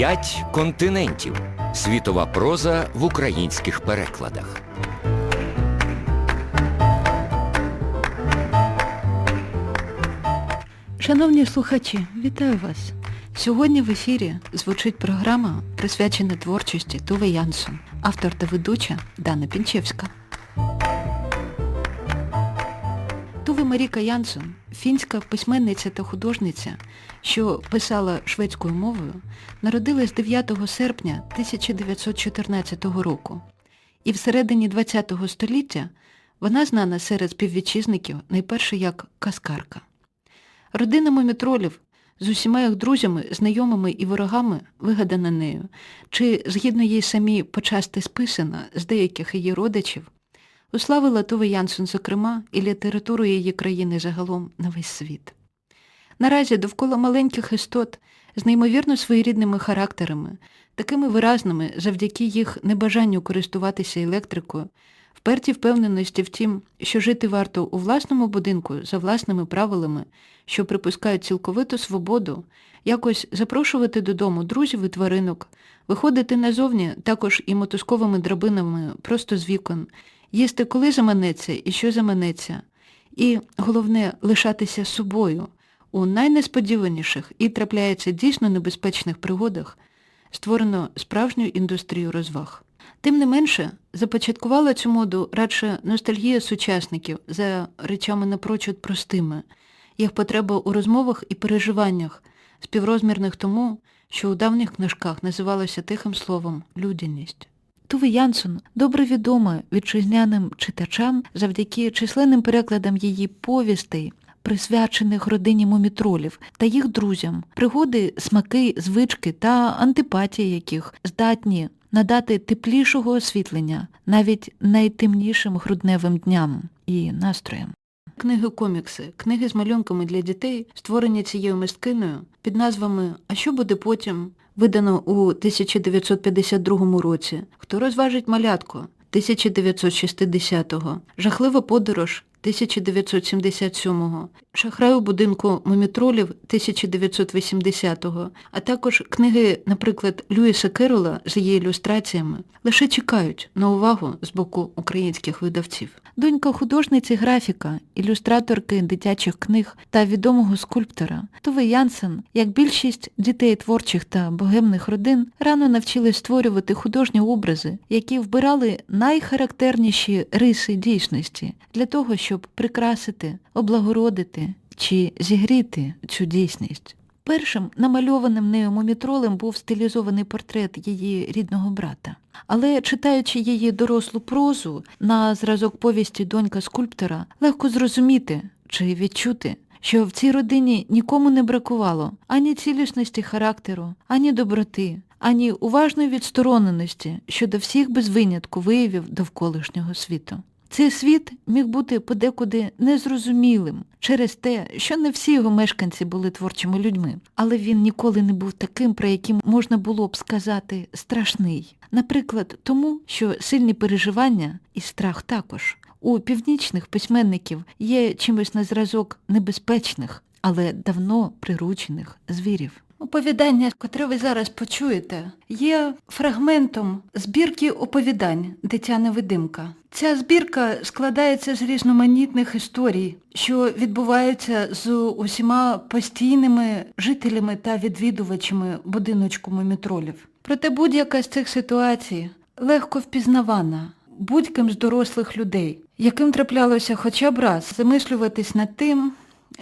П'ять континентів. Світова проза в українських перекладах. Шановні слухачі, вітаю вас! Сьогодні в ефірі звучить програма, присвячена творчості Туви Янсон, автор та ведуча Дана Пінчевська. Маріка Янсон, фінська письменниця та художниця, що писала шведською мовою, народилась 9 серпня 1914 року. І всередині ХХ століття вона знана серед співвітчизників найперше як казкарка. Родина мумітролів з усіма їх друзями, знайомими і ворогами, вигадана нею, чи, згідно їй самі почасти списана з деяких її родичів, уславила Туве Янсон, зокрема, і літературу її країни загалом на весь світ. Наразі довкола маленьких істот з неймовірно своєрідними характерами, такими виразними завдяки їх небажанню користуватися електрикою, вперті впевненості в тім, що жити варто у власному будинку за власними правилами, що припускають цілковиту свободу, якось запрошувати додому друзів і тваринок, виходити назовні також і мотузковими драбинами просто з вікон, їсти коли заманеться і що заманеться, і, головне, лишатися собою у найнесподіваніших і трапляється дійсно небезпечних пригодах, створено справжню індустрію розваг. Тим не менше, започаткувала цю моду радше ностальгія сучасників за речами напрочуд простими, їх потреба у розмовах і переживаннях, співрозмірних тому, що у давніх книжках називалося тихим словом людяність. Туве Янсон добре відома вітчизняним читачам завдяки численним перекладам її повістей, присвячених родині мумітролів та їх друзям, пригоди, смаки, звички та антипатії яких здатні надати теплішого освітлення навіть найтемнішим грудневим дням і настроям. Книги-комікси, книги з малюнками для дітей, створені цією мисткиною під назвами А що буде потім? Видано у 1952 році. Хто розважить малятко? 1960-го, Жахлива подорож? 1977-го, Шахрай у будинку мумітролів? 1980-го, а також книги, наприклад, Люїса Керола з її ілюстраціями, лише чекають на увагу з боку українських видавців. Донька художниці графіка, ілюстраторки дитячих книг та відомого скульптора Туве Янсен, як більшість дітей творчих та богемних родин, рано навчились створювати художні образи, які вбирали найхарактерніші риси дійсності для того, щоб прикрасити, облагородити чи зігріти цю дійсність. Першим намальованим нею мумітролем був стилізований портрет її рідного брата. Але читаючи її дорослу прозу на зразок повісті донька скульптора, легко зрозуміти чи відчути, що в цій родині нікому не бракувало ані цілісності характеру, ані доброти, ані уважної відстороненості щодо всіх без винятку виявів довколишнього світу. Цей світ міг бути подекуди незрозумілим через те, що не всі його мешканці були творчими людьми, але він ніколи не був таким, про яким можна було б сказати страшний. Наприклад, тому, що сильні переживання і страх також у північних письменників є чимось на зразок небезпечних, але давно приручених звірів. Оповідання, котре ви зараз почуєте, є фрагментом збірки оповідань Дитя невидимка. Ця збірка складається з різноманітних історій, що відбуваються з усіма постійними жителями та відвідувачами будиночку мумітролів. Проте будь-яка з цих ситуацій легко впізнавана будь-ким з дорослих людей, яким траплялося хоча б раз замислюватись над тим,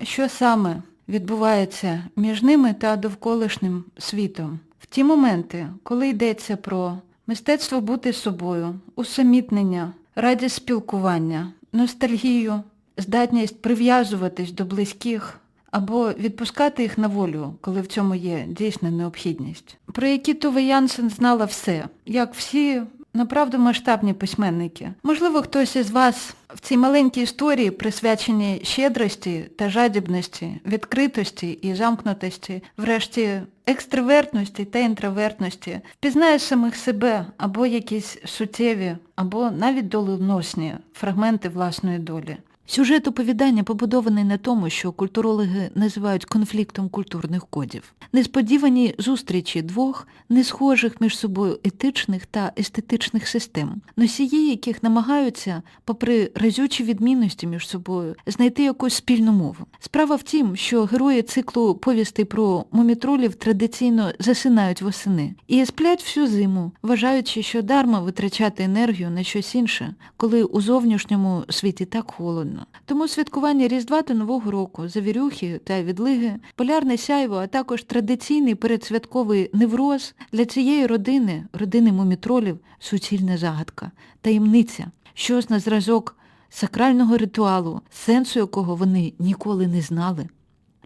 що саме відбувається між ними та довколишнім світом. В ті моменти, коли йдеться про мистецтво бути собою, усамітнення, радість спілкування, ностальгію, здатність прив'язуватись до близьких або відпускати їх на волю, коли в цьому є дійсна необхідність. Про які Туве Янсен знала все, як всі направду масштабні письменники. Можливо, хтось із вас в цій маленькій історії, присвяченій щедрості та жадібності, відкритості і замкнутості, врешті екстравертності та інтровертності, впізнає самих себе або якісь суттєві, або навіть доленосні фрагменти власної долі. Сюжет оповідання побудований на тому, що культурологи називають конфліктом культурних кодів. Несподівані зустрічі двох несхожих між собою етичних та естетичних систем, носії яких намагаються, попри разючі відмінності між собою, знайти якусь спільну мову. Справа в тім, що герої циклу повістей про мумітролів традиційно засинають восени і сплять всю зиму, вважаючи, що дарма витрачати енергію на щось інше, коли у зовнішньому світі так холодно. Тому святкування Різдва та Нового року, завірюхи та відлиги, полярне сяйво, а також традиційний передсвятковий невроз для цієї родини, родини мумітролів, суцільна загадка, таємниця, щось на зразок сакрального ритуалу, сенсу якого вони ніколи не знали.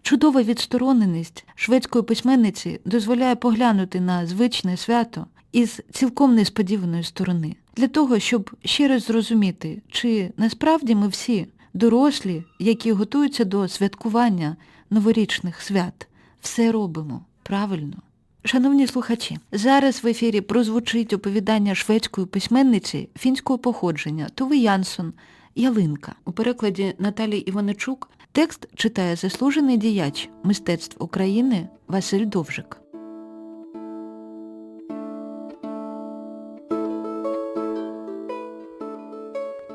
Чудова відстороненість шведської письменниці дозволяє поглянути на звичне свято із цілком несподіваної сторони, для того, щоб ще раз зрозуміти, чи насправді ми всі дорослі, які готуються до святкування новорічних свят, все робимо правильно. Шановні слухачі, зараз в ефірі прозвучить оповідання шведської письменниці фінського походження Туви Янсон Ялинка. У перекладі Наталії Іваничук текст читає заслужений діяч мистецтв України Василь Довжик.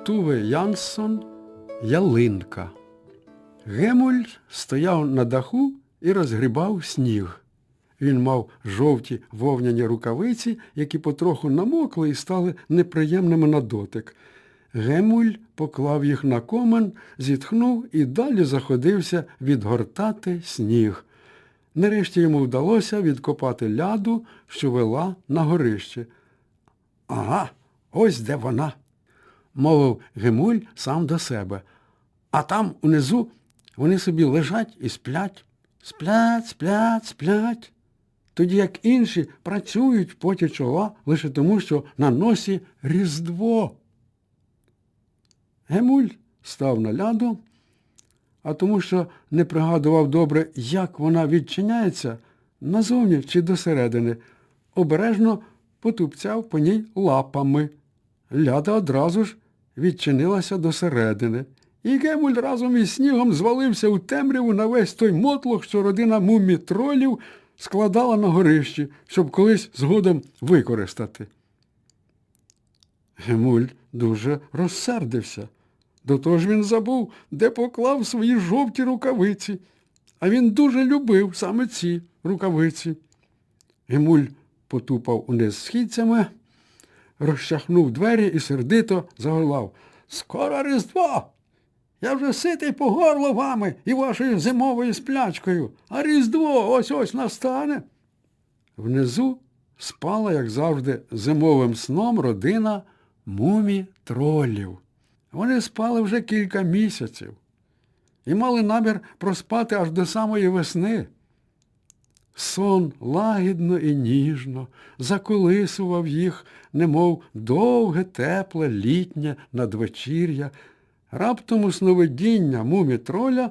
Туве Янсон Ялинка. Гемуль стояв на даху і розгрібав сніг. Він мав жовті вовняні рукавиці, які потроху намокли і стали неприємними на дотик. Гемуль поклав їх на комен, зітхнув і далі заходився відгортати сніг. Нарешті йому вдалося відкопати ляду, що вела на горище. Ага, ось де вона мовив Гемуль сам до себе. А там унизу вони собі лежать і сплять. Сплять, сплять, сплять. Тоді як інші працюють поті чола лише тому, що на носі Різдво. Гемуль став на ляду, а тому, що не пригадував добре, як вона відчиняється, назовні чи досередини, обережно потупцяв по ній лапами. Ляда одразу ж відчинилася досередини, і Гемуль разом із снігом звалився у темряву на весь той мотлох, що родина мумітролів складала на горищі, щоб колись згодом використати. Гемуль дуже розсердився. До того ж він забув, де поклав свої жовті рукавиці, а він дуже любив саме ці рукавиці. Гемуль потупав униз східцями, розчахнув двері і сердито загорлав. Скоро Різдво! Я вже ситий по горло вами і вашою зимовою сплячкою, а Різдво ось ось настане. Внизу спала, як завжди, зимовим сном родина мумі-тролів. Вони спали вже кілька місяців і мали намір проспати аж до самої весни. Сон лагідно і ніжно заколисував їх, немов довге, тепле, літнє надвечір'я. Раптом у сновидіння мумі-троля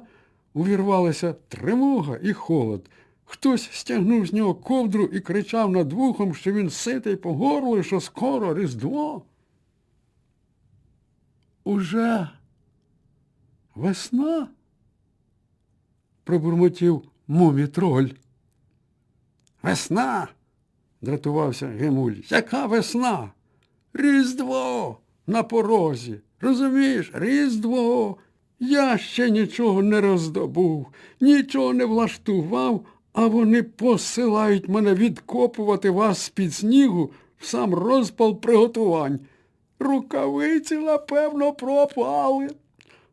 увірвалася тривога і холод. Хтось стягнув з нього ковдру і кричав над вухом, що він ситий по горлу, і що скоро Різдво. Уже весна? пробурмотів мумі-троль. Весна. дратувався Гемуль. Яка весна? Різдво на порозі. Розумієш, Різдво. Я ще нічого не роздобув, нічого не влаштував, а вони посилають мене відкопувати вас з-під снігу в сам розпал приготувань. Рукавиці, напевно, пропали.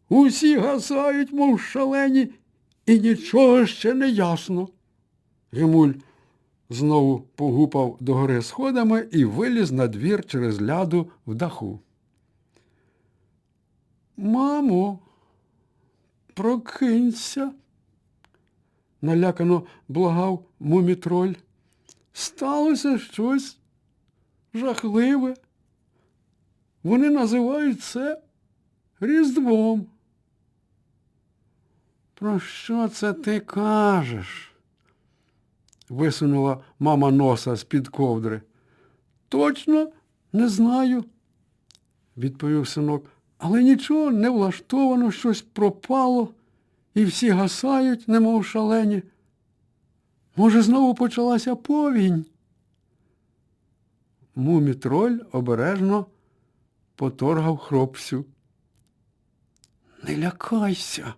Усі гасають, мов шалені, і нічого ще не ясно. Гемуль знову погупав догори сходами і виліз на двір через ляду в даху. Мамо, прокинься, налякано благав мумітроль. Сталося щось жахливе. Вони називають це Різдвом. Про що це ти кажеш? Висунула мама носа з-під ковдри. Точно не знаю, відповів синок. Але нічого не влаштовано, щось пропало, і всі гасають, немов шалені. Може, знову почалася повінь? Мумітроль обережно поторгав хропсю. Не лякайся,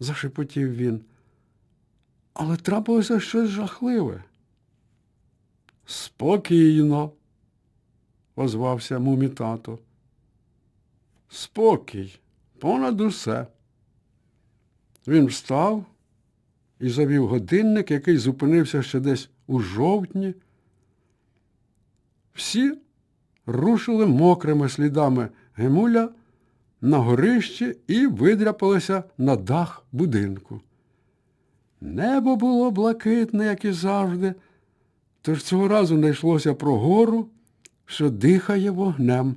зашепотів він. Але трапилося щось жахливе. Спокійно, озвався мумітато. Спокій, понад усе. Він встав і завів годинник, який зупинився ще десь у жовтні. Всі рушили мокрими слідами Гемуля на горище і видряпалися на дах будинку. Небо було блакитне, як і завжди, тож цього разу не йшлося про гору, що дихає вогнем.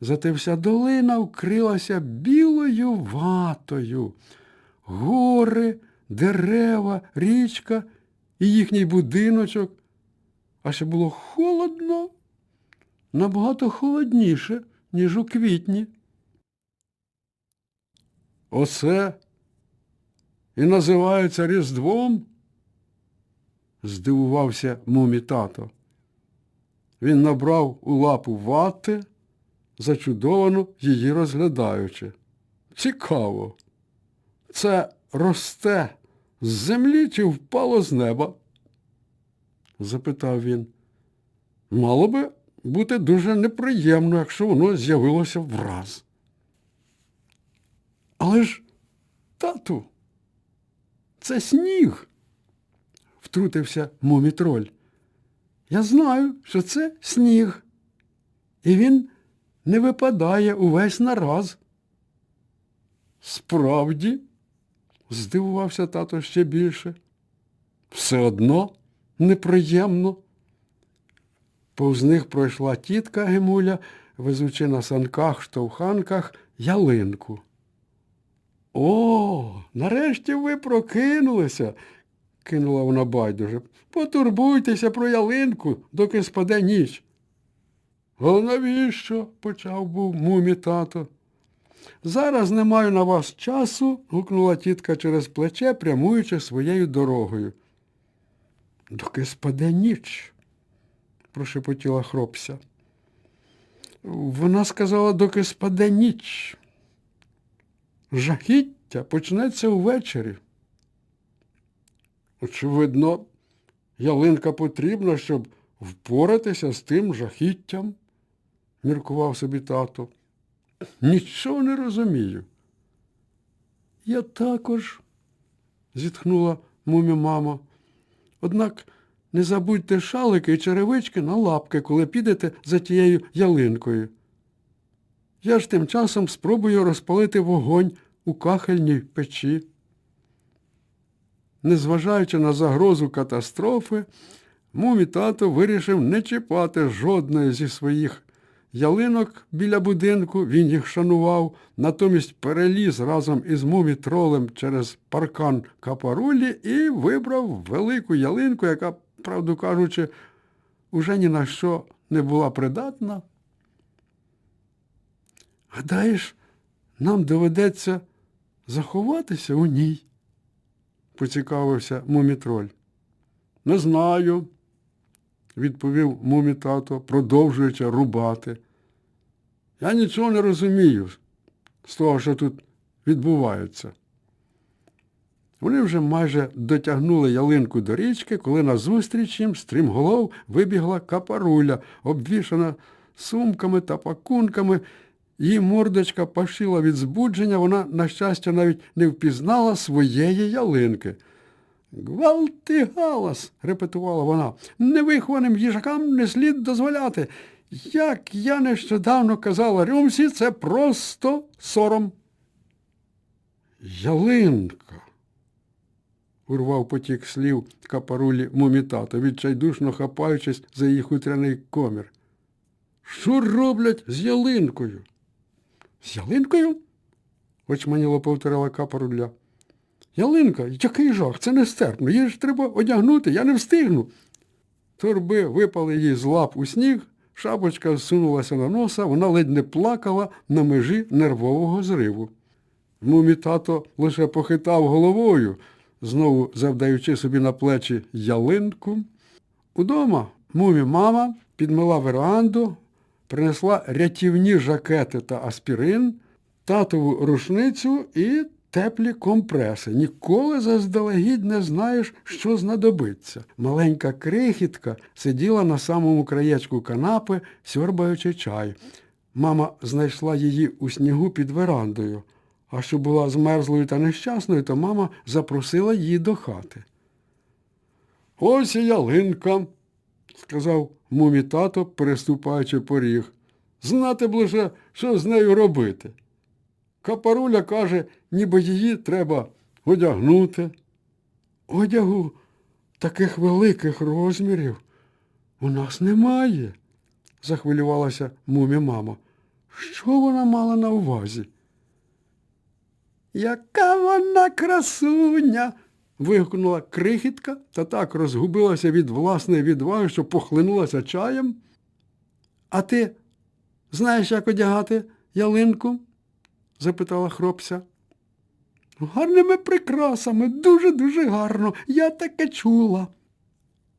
Зате вся долина вкрилася білою ватою. Гори, дерева, річка і їхній будиночок. А ще було холодно, набагато холодніше, ніж у квітні. Оце і називається Різдвом? здивувався мумі тато. Він набрав у лапу вати, зачудовано її розглядаючи. Цікаво. Це росте з землі чи впало з неба? запитав він. Мало би бути дуже неприємно, якщо воно з'явилося враз. Але ж, тату, це сніг, втрутився мумітроль. Я знаю, що це сніг. І він не випадає увесь нараз. Справді, здивувався тато ще більше. Все одно неприємно. Повз них пройшла тітка Гемуля, везучи на санках, штовханках ялинку. О, нарешті ви прокинулися, кинула вона байдуже. Потурбуйтеся про ялинку, доки спаде ніч. А навіщо? почав був мумі тато. Зараз не маю на вас часу, гукнула тітка через плече, прямуючи своєю дорогою. Доки спаде ніч, прошепотіла хропся. Вона сказала, доки спаде ніч. Жахіття почнеться увечері. Очевидно, ялинка потрібна, щоб впоратися з тим жахіттям, міркував собі тато. Нічого не розумію. Я також, зітхнула мумі мама. Однак не забудьте шалики і черевички на лапки, коли підете за тією ялинкою. Я ж тим часом спробую розпалити вогонь у кахельній печі. Незважаючи на загрозу катастрофи, мумі тато вирішив не чіпати жодної зі своїх ялинок біля будинку, він їх шанував, натомість переліз разом із мумі-тролем через паркан капарулі і вибрав велику ялинку, яка, правду кажучи, уже ні на що не була придатна. Гадаєш, нам доведеться заховатися у ній? поцікавився мумітроль. Не знаю, відповів мумі-тато, продовжуючи рубати. Я нічого не розумію з того, що тут відбувається. Вони вже майже дотягнули ялинку до річки, коли назустріч їм стрімголов вибігла капаруля, обвішана сумками та пакунками. Її мордочка пашила від збудження, вона, на щастя, навіть не впізнала своєї ялинки. Гвалти галас, репетувала вона, невихованим їжакам не слід дозволяти. Як я нещодавно казала Рюмсі, це просто сором. Ялинка, урвав потік слів капарулі мумітато, відчайдушно хапаючись за її хутряний комір. Що роблять з ялинкою? Ялинкою? очманіло повторила капаруля. Ялинка, який жах, це нестерпно. Її ж треба одягнути, я не встигну. Торби випали їй з лап у сніг, Шапочка зсунулася на носа, вона ледь не плакала на межі нервового зриву. Мумі тато лише похитав головою, знову завдаючи собі на плечі ялинку. Удома мумі мама підмила веранду, принесла рятівні жакети та аспірин, татову рушницю і теплі компреси. Ніколи заздалегідь не знаєш, що знадобиться. Маленька крихітка сиділа на самому краєчку канапи, сьорбаючи чай. Мама знайшла її у снігу під верандою, а що була змерзлою та нещасною, то мама запросила її до хати. Ось і ялинка, сказав мумі тато, переступаючи поріг. Знати б лише, що з нею робити. Капаруля каже, ніби її треба одягнути. Одягу таких великих розмірів у нас немає, захвилювалася мумі мама. Що вона мала на увазі? Яка вона красуня. Вигукнула крихітка та так розгубилася від власної відваги, що похлинулася чаєм. А ти знаєш, як одягати ялинку? запитала хропся. Гарними прикрасами, дуже-дуже гарно, я таке чула.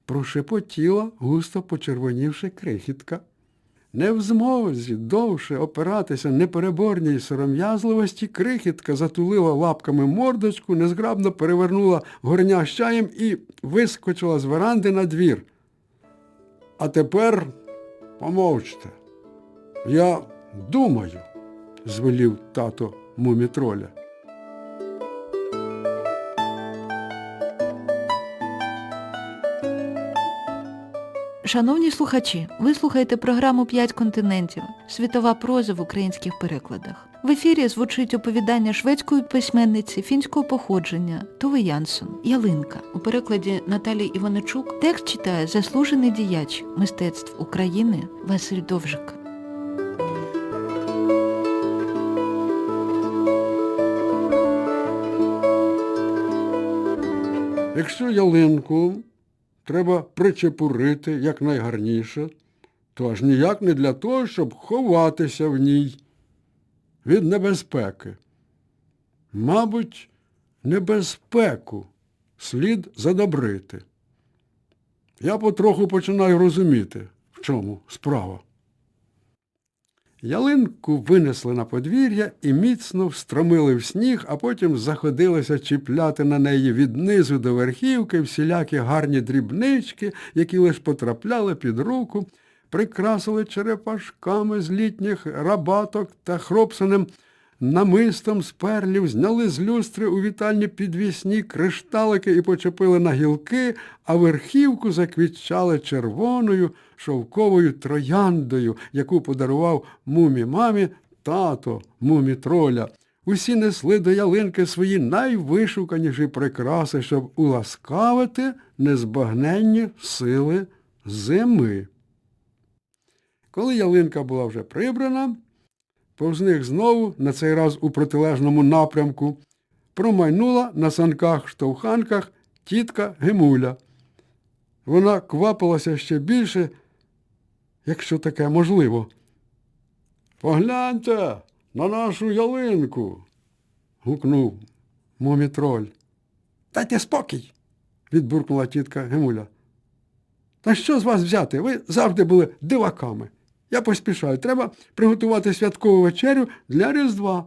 Прошепотіла, густо почервонівши крихітка. Не в змозі довше опиратися непереборній сором'язливості, крихітка затулила лапками мордочку, незграбно перевернула горня з чаєм і вискочила з веранди на двір. А тепер помовчте. Я думаю, звелів тато мумітроля. Шановні слухачі, ви слухаєте програму «П'ять континентів. Світова проза в українських перекладах. В ефірі звучить оповідання шведської письменниці фінського походження Тови Янсон Ялинка. У перекладі Наталії Іваничук текст читає заслужений діяч мистецтв України Василь Довжик. Якщо ялинку треба причепурити якнайгарніше, то аж ніяк не для того, щоб ховатися в ній від небезпеки. Мабуть, небезпеку слід задобрити. Я потроху починаю розуміти, в чому справа. Ялинку винесли на подвір'я і міцно встромили в сніг, а потім заходилися чіпляти на неї від низу до верхівки всілякі гарні дрібнички, які лиш потрапляли під руку, прикрасили черепашками з літніх рабаток та хропсаним намистом з перлів, зняли з люстри у вітальні підвісні кришталики і почепили на гілки, а верхівку заквітчали червоною шовковою трояндою, яку подарував мумі мамі тато мумі троля. Усі несли до ялинки свої найвишуканіші прикраси, щоб уласкавити незбагненні сили зими. Коли ялинка була вже прибрана, повз них знову, на цей раз у протилежному напрямку, промайнула на санках-штовханках тітка Гемуля. Вона квапилася ще більше, якщо таке можливо. Погляньте на нашу ялинку. гукнув мумітроль. Дайте спокій, відбуркнула тітка Гемуля. Та що з вас взяти? Ви завжди були диваками. Я поспішаю. Треба приготувати святкову вечерю для Різдва.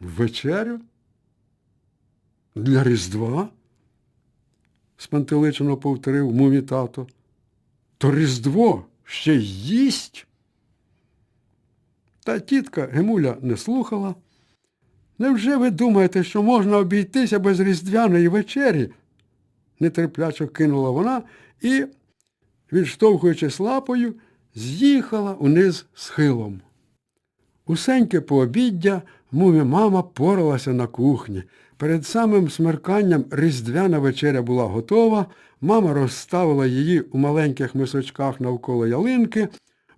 Вечерю? Для Різдва? спантеличено повторив мумі тато. То Різдво ще їсть? Та тітка Гемуля не слухала. Невже ви думаєте, що можна обійтися без різдвяної вечері? нетерплячо кинула вона і, відштовхуючись лапою, з'їхала униз схилом. Усеньке пообіддя мумі мама поралася на кухні. Перед самим смерканням різдвяна вечеря була готова, мама розставила її у маленьких мисочках навколо ялинки,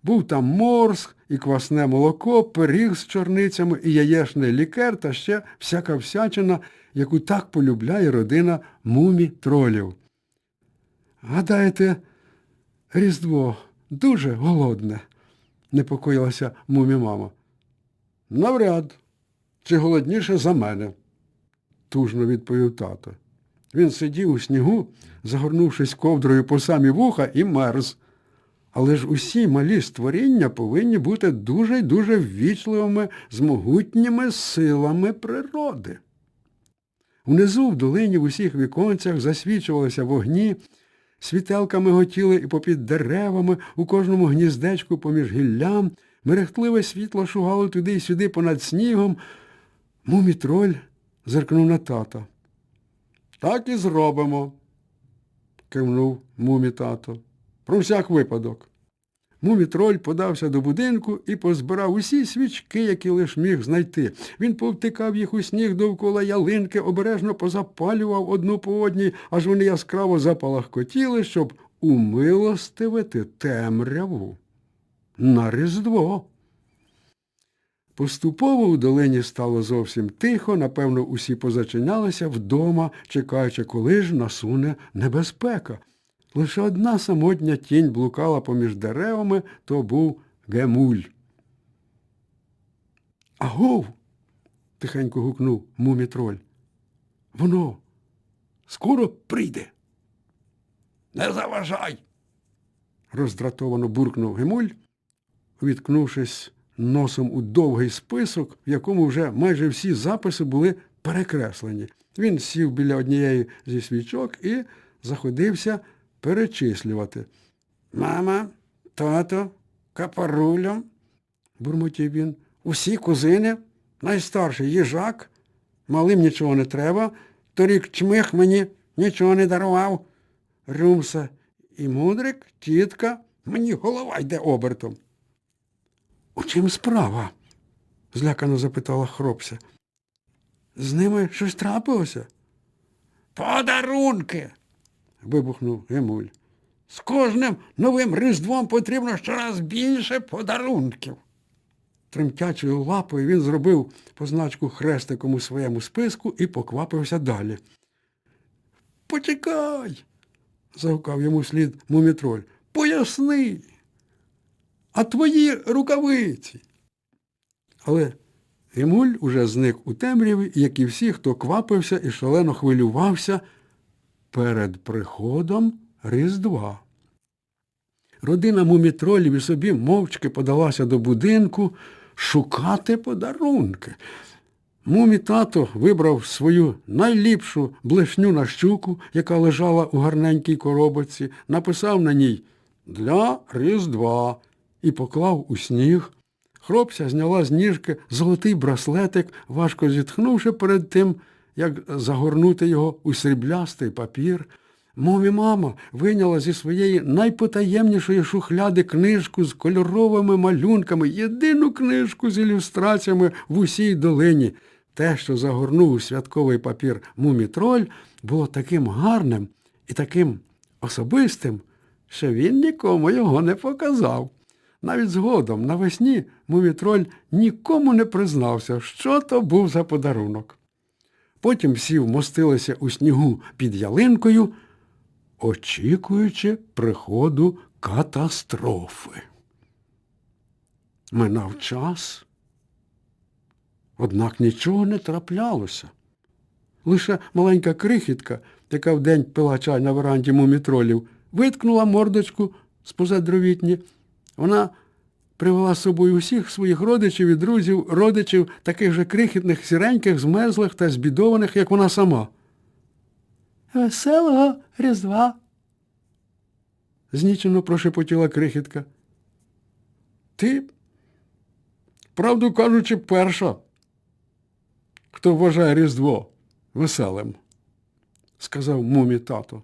був там морс і квасне молоко, пиріг з чорницями і яєчний лікер та ще всяка всячина, яку так полюбляє родина мумі тролів. Гадаєте, Різдво дуже голодне, непокоїлася мумі мама. Навряд, чи голодніше за мене, тужно відповів тато. Він сидів у снігу, загорнувшись ковдрою по самі вуха і мерз. Але ж усі малі створіння повинні бути дуже й дуже ввічливими з могутніми силами природи. Унизу в долині в усіх віконцях засвічувалися вогні, світелками готіли і попід деревами, у кожному гніздечку поміж гіллям, мерехтливе світло шугало туди й сюди понад снігом. Мумітроль зиркнув на тата. Так і зробимо, кивнув мумі тато. Про всяк випадок. Мумітроль подався до будинку і позбирав усі свічки, які лиш міг знайти. Він повтикав їх у сніг довкола ялинки, обережно позапалював одну по одній, аж вони яскраво запалахкотіли, щоб умилостивити темряву. На Різдво. Поступово у долині стало зовсім тихо, напевно, усі позачинялися вдома, чекаючи, коли ж насуне небезпека. Лише одна самотня тінь блукала поміж деревами, то був Гемуль. Агов. тихенько гукнув мумітроль. Воно скоро прийде. Не заважай. роздратовано буркнув Гемуль, увіткнувшись носом у довгий список, в якому вже майже всі записи були перекреслені. Він сів біля однієї зі свічок і заходився перечислювати. Мама, тато, капарулю, бурмотів він, усі кузини, найстарший їжак, малим нічого не треба, торік чмих мені нічого не дарував. Рюмса і мудрик, тітка, мені голова йде обертом. У чим справа? злякано запитала хропся. З ними щось трапилося? Подарунки. Вибухнув Гемуль. З кожним новим різдвом потрібно щораз більше подарунків. Тремтячою лапою він зробив позначку хрестиком у своєму списку і поквапився далі. Почекай, загукав йому слід мумітроль. Поясни. А твої рукавиці. Але Гемуль уже зник у темряві, як і всі, хто квапився і шалено хвилювався перед приходом Різдва. Родина мумітролів і собі мовчки подалася до будинку шукати подарунки. Мумі-тато вибрав свою найліпшу блешню на щуку, яка лежала у гарненькій коробочці, написав на ній «Для Різдва» і поклав у сніг. Хлопця зняла з ніжки золотий браслетик, важко зітхнувши перед тим, як загорнути його у сріблястий папір. Мові мама вийняла зі своєї найпотаємнішої шухляди книжку з кольоровими малюнками, єдину книжку з ілюстраціями в усій долині. Те, що загорнув у святковий папір мумітроль, було таким гарним і таким особистим, що він нікому його не показав. Навіть згодом, навесні, мумітроль нікому не признався, що то був за подарунок. Потім всі вмостилися у снігу під ялинкою, очікуючи приходу катастрофи. Минав час, однак нічого не траплялося. Лише маленька крихітка, яка вдень пила чай на веранді мумітролів, виткнула мордочку з позадровітні. Вона привела з собою усіх своїх родичів і друзів, родичів, таких же крихітних, сіреньких, змерзлих та збідованих, як вона сама. Веселого Різдва. знічено прошепотіла крихітка. Ти, правду кажучи, перша, хто вважає Різдво веселим, сказав мумі тато.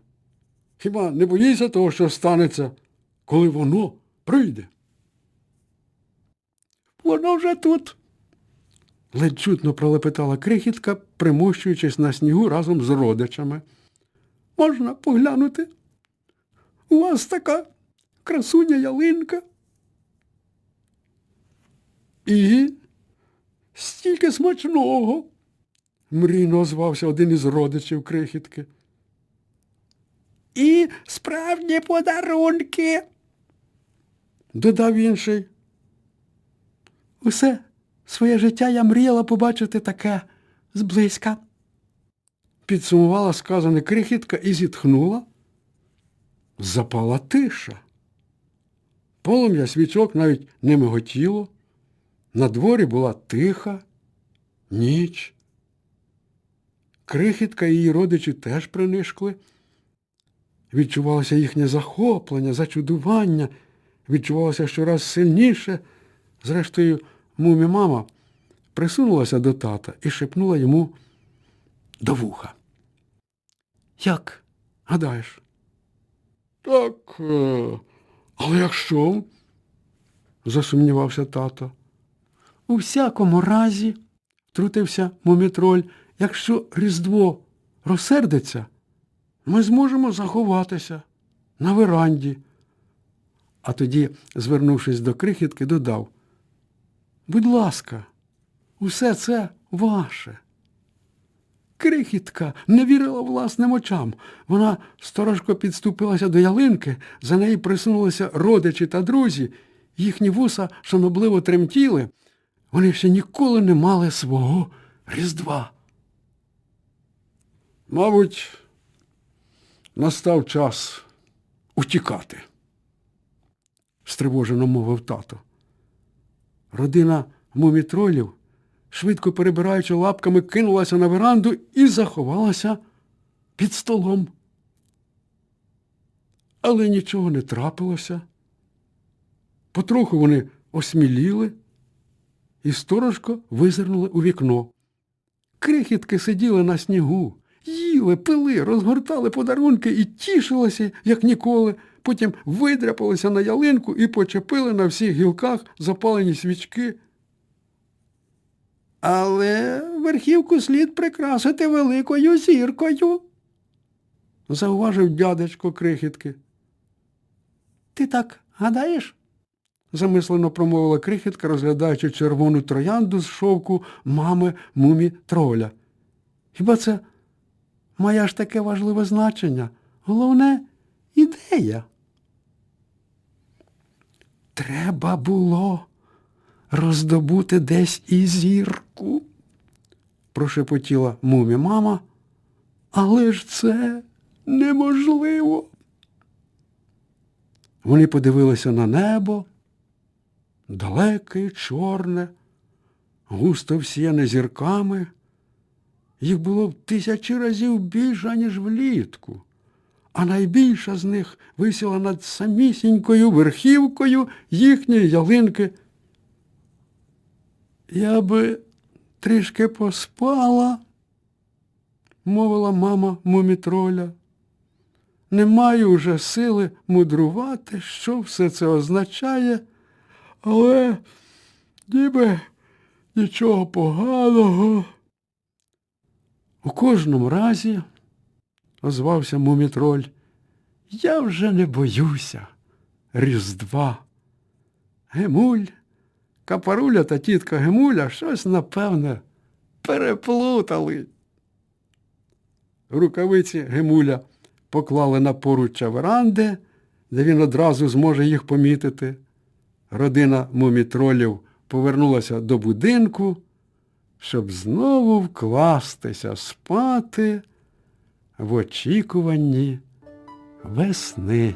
Хіба не боїшся того, що станеться, коли воно прийде? Воно вже тут. Ледь чутно пролепетала крихітка, примощуючись на снігу разом з родичами. Можна поглянути? У вас така красуня ялинка. І стільки смачного, мрійно озвався один із родичів крихітки. І справді подарунки, Додав інший. Усе своє життя я мріяла побачити таке зблизька. Підсумувала сказане крихітка і зітхнула. Запала тиша. Полум'я свічок навіть не миготіло. На дворі була тиха, ніч. Крихітка і її родичі теж принишкли. Відчувалося їхнє захоплення, зачудування, відчувалося щораз сильніше. Зрештою, мумі мама присунулася до тата і шепнула йому до вуха. Як? Гадаєш? Так, е, але якщо? засумнівався тато. У всякому разі, втрутився мумітроль, якщо Різдво розсердиться, ми зможемо заховатися на веранді. А тоді, звернувшись до крихітки, додав Будь ласка, усе це ваше. Крихітка не вірила власним очам. Вона сторожко підступилася до ялинки, за неї присунулися родичі та друзі. Їхні вуса шанобливо тремтіли. Вони ще ніколи не мали свого Різдва. Мабуть, настав час утікати, стривожено мовив тато. Родина мумітролів, швидко перебираючи лапками, кинулася на веранду і заховалася під столом. Але нічого не трапилося. Потроху вони осміліли і сторожко визирнули у вікно. Крихітки сиділи на снігу, їли, пили, розгортали подарунки і тішилися, як ніколи. Потім видряпалися на ялинку і почепили на всіх гілках запалені свічки. Але верхівку слід прикрасити великою зіркою, зауважив дядечко крихітки. Ти так гадаєш? замислено промовила крихітка, розглядаючи червону троянду з шовку мами мумі троля. Хіба це має аж таке важливе значення? Головне ідея. Треба було роздобути десь і зірку, прошепотіла мумі мама. Але ж це неможливо. Вони подивилися на небо, далеке, чорне, густо всіяне зірками. Їх було в тисячі разів більше, ніж влітку, а найбільша з них висіла над самісінькою верхівкою їхньої ялинки. Я би трішки поспала, мовила мама мумітроля. Не маю вже сили мудрувати, що все це означає, але ніби нічого поганого. У кожному разі, озвався мумітроль, я вже не боюся Різдва. Гемуль, капаруля та тітка Гемуля щось, напевне, переплутали. Рукавиці Гемуля поклали на поруччя веранди, де він одразу зможе їх помітити. Родина мумітролів повернулася до будинку, щоб знову вкластися спати в очікуванні весни.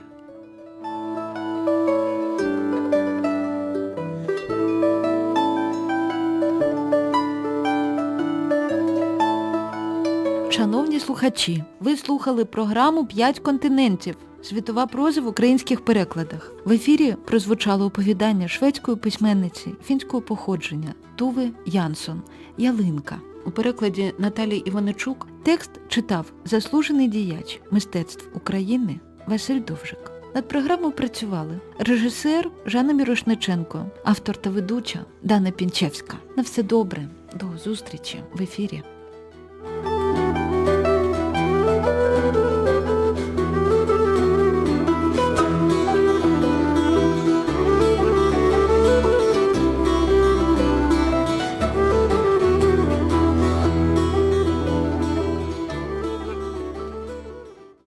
Шановні слухачі, ви слухали програму «П'ять континентів. Світова проза в українських перекладах. В ефірі прозвучало оповідання шведської письменниці фінського походження Туви Янсон Ялинка. У перекладі Наталії Іваничук текст читав заслужений діяч мистецтв України Василь Довжик. Над програмою працювали режисер Жанна Мірошниченко, автор та ведуча Дана Пінчевська. На все добре. До зустрічі в ефірі.